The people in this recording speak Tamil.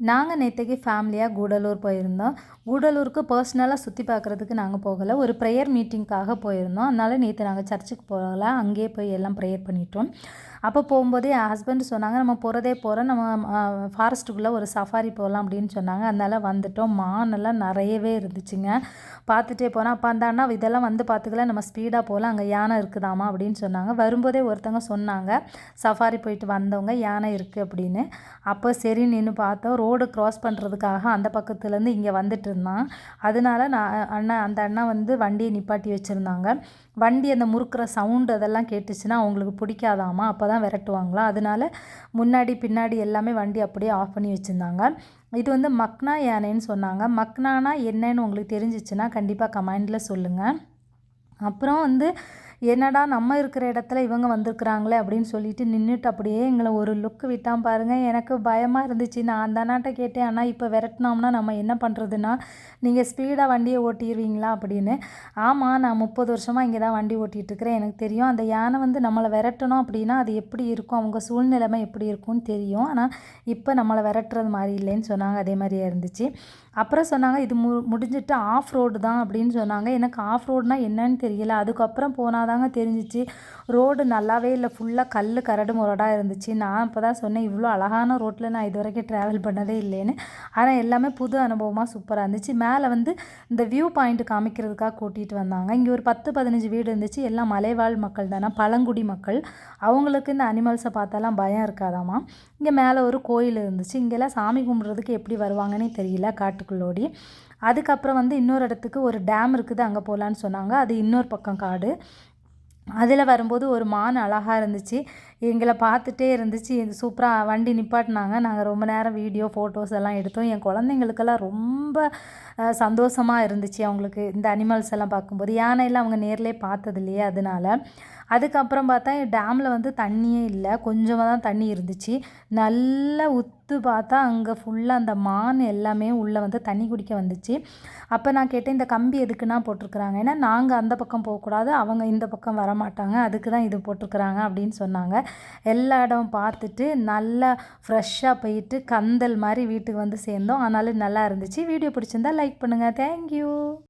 நாங்கள் நேற்றுக்கு ஃபேமிலியாக கூடலூர் போயிருந்தோம். கூடலூருக்கு பர்சனலாக சுற்றி பார்க்குறதுக்கு நாங்கள் போகலை. ஒரு ப்ரேயர் மீட்டிங்க்காக போயிருந்தோம். அதனால் நேற்று நாங்கள் சர்ச்சுக்கு போகல. அங்கேயே போய் எல்லாம் ப்ரேயர் பண்ணிட்டோம். அப்போ போகும்போதே என் ஹஸ்பண்ட் சொன்னாங்க நம்ம போகிறதே போகிறோம் நம்ம ஃபாரஸ்ட்டுக்குள்ளே ஒரு சஃபாரி போகலாம் அப்படின்னு சொன்னாங்க. அதனால் வந்துட்டோம். மானெல்லாம் நிறையவே இருந்துச்சுங்க. பார்த்துட்டே போனால் அப்போ அந்த அண்ணா இதெல்லாம் வந்து பார்த்துக்கல. நம்ம ஸ்பீடாக போகலாம் அங்கே யானை இருக்குதாமா? அப்படின்னு சொன்னாங்க. வரும்போதே ஒருத்தவங்க சொன்னாங்க சஃபாரி போயிட்டு வந்தவங்க யானை இருக்குது அப்படின்னு. அப்போ சரி நின்று பார்த்தோம். ரோடு க்ராஸ் பண்ணுறதுக்காக அந்த பக்கத்துலேருந்து இங்கே வந்துட்டு இருந்தான். அதனால நான் அண்ணன் அந்த அண்ணா வந்து வண்டியை நிப்பாட்டி வச்சுருந்தாங்க. வண்டி அந்த முறுக்கிற சவுண்டு அதெல்லாம் கேட்டுச்சுன்னா அவங்களுக்கு பிடிக்காதாமா? அப்போ தான் விரட்டுவாங்களாம் அதனால முன்னாடி பின்னாடி எல்லாமே வண்டி அப்படியே ஆஃப் பண்ணி வச்சுருந்தாங்க. இது வந்து மக்னா யானைன்னு சொன்னாங்க. மக்னானா என்னன்னு உங்களுக்கு தெரிஞ்சிச்சுன்னா கண்டிப்பாக கமெண்டில் சொல்லுங்கள் அப்புறம் வந்து என்னடா நம்ம இருக்கிற இடத்துல இவங்க வந்திருக்குறாங்களே அப்படின்னு சொல்லிட்டு நின்றுட்டு அப்படியே எங்களை ஒரு லுக்கு விட்டான் பாருங்கள் எனக்கு பயமாக இருந்துச்சு. நான் அந்த அண்ணாட்ட கேட்டேன் ஆனால் இப்போ விரட்டினோம்னா நம்ம என்ன பண்ணுறதுன்னா நீங்கள் ஸ்பீடாக வண்டியை ஓட்டிடுவீங்களா அப்படின்னு. ஆமாம் நான் முப்பது வருஷமாக இங்கே தான் வண்டி ஓட்டிகிட்டு இருக்கிறேன். எனக்கு தெரியும். அந்த யானை வந்து நம்மளை விரட்டணும் அப்படின்னா அது எப்படி இருக்கும்? அவங்க சூழ்நிலைமை எப்படி இருக்கும்னு தெரியும். ஆனால் இப்போ நம்மளை விரட்டுறது மாதிரி இல்லைன்னு சொன்னாங்க. அதே மாதிரியே இருந்துச்சு. அப்புறம் சொன்னாங்க இது மு முடிஞ்சிட்டு ஆஃப் ரோடு தான் அப்படின்னு சொன்னாங்க. எனக்கு ஆஃப் ரோடுனால் என்னன்னு தெரியல. அதுக்கப்புறம் போனால் தாங்க தெரிஞ்சிச்சு. ரோடு நல்லாவே இல்லை. ஃபுல்லாக கல் கரடு முரடாக இருந்துச்சு. நான் இப்போ தான் சொன்னேன் இவ்வளோ அழகான ரோட்டில் நான் இது வரைக்கும் ட்ராவல் பண்ணதே இல்லைன்னு. ஆனால் எல்லாமே புது அனுபவமாக சூப்பராக இருந்துச்சு. மேலே வந்து இந்த வியூ பாயிண்ட் காமிக்கிறதுக்காக கூட்டிகிட்டு வந்தாங்க. இங்கே ஒரு பத்து பதினஞ்சு வீடு இருந்துச்சு. எல்லாம் மலைவாழ் மக்கள் தானே? பழங்குடி மக்கள். அவங்களுக்கு இந்த அனிமல்ஸை பார்த்தாலாம் பயம் இருக்காதாமா? இங்கே மேலே ஒரு கோயில் இருந்துச்சு. இங்கெல்லாம் சாமி கும்பிட்றதுக்கு எப்படி வருவாங்கன்னே தெரியல. காட்டுக்குள்ளோடி அதுக்கப்புறம் வந்து இன்னொரு இடத்துக்கு ஒரு டேம் இருக்குது அங்கே போகலான்னு சொன்னாங்க. அது இன்னொரு பக்கம் காடு. அதில் வரும்போது ஒரு மான் அழகாக இருந்துச்சு. எங்களை பார்த்துட்டே இருந்துச்சு. இது சூப்பராக வண்டி நிப்பாட்டினாங்க. நாங்கள் ரொம்ப நேரம் வீடியோ ஃபோட்டோஸ் எல்லாம் எடுத்தோம். என் குழந்தைங்களுக்கெல்லாம் ரொம்ப சந்தோஷமாக இருந்துச்சு அவங்களுக்கு இந்த அனிமல்ஸ் எல்லாம் பார்க்கும்போது. யானையெல்லாம் அவங்க நேரிலே பார்த்தது இல்லையே அதனால. அதுக்கப்புறம் பார்த்தா டேமில் வந்து தண்ணியே இல்லை. கொஞ்சமாக தான் தண்ணி இருந்துச்சு. நல்லா உத்து பார்த்தா அங்கே ஃபுல்லாக அந்த மான் எல்லாமே உள்ளே வந்து தண்ணி குடிக்க வந்துச்சு. அப்போ நான் கேட்டேன் இந்த கம்பி எதுக்குன்னா போட்டிருக்குறாங்க? ஏன்னா நாங்கள் அந்த பக்கம் போகக்கூடாது. அவங்க இந்த பக்கம் வரமாட்டாங்க. அதுக்கு தான் இது போட்டிருக்குறாங்க அப்படின்னு சொன்னாங்க. எல்லா இடம் பார்த்துட்டு நல்லா ஃப்ரெஷ்ஷாக போயிட்டு கந்தல் மாதிரி வீட்டுக்கு வந்து சேர்ந்தோம். ஆனாலும் நல்லா இருந்துச்சு. வீடியோ பிடிச்சிருந்தா லைக் பண்ணுங்கள் தேங்க்யூ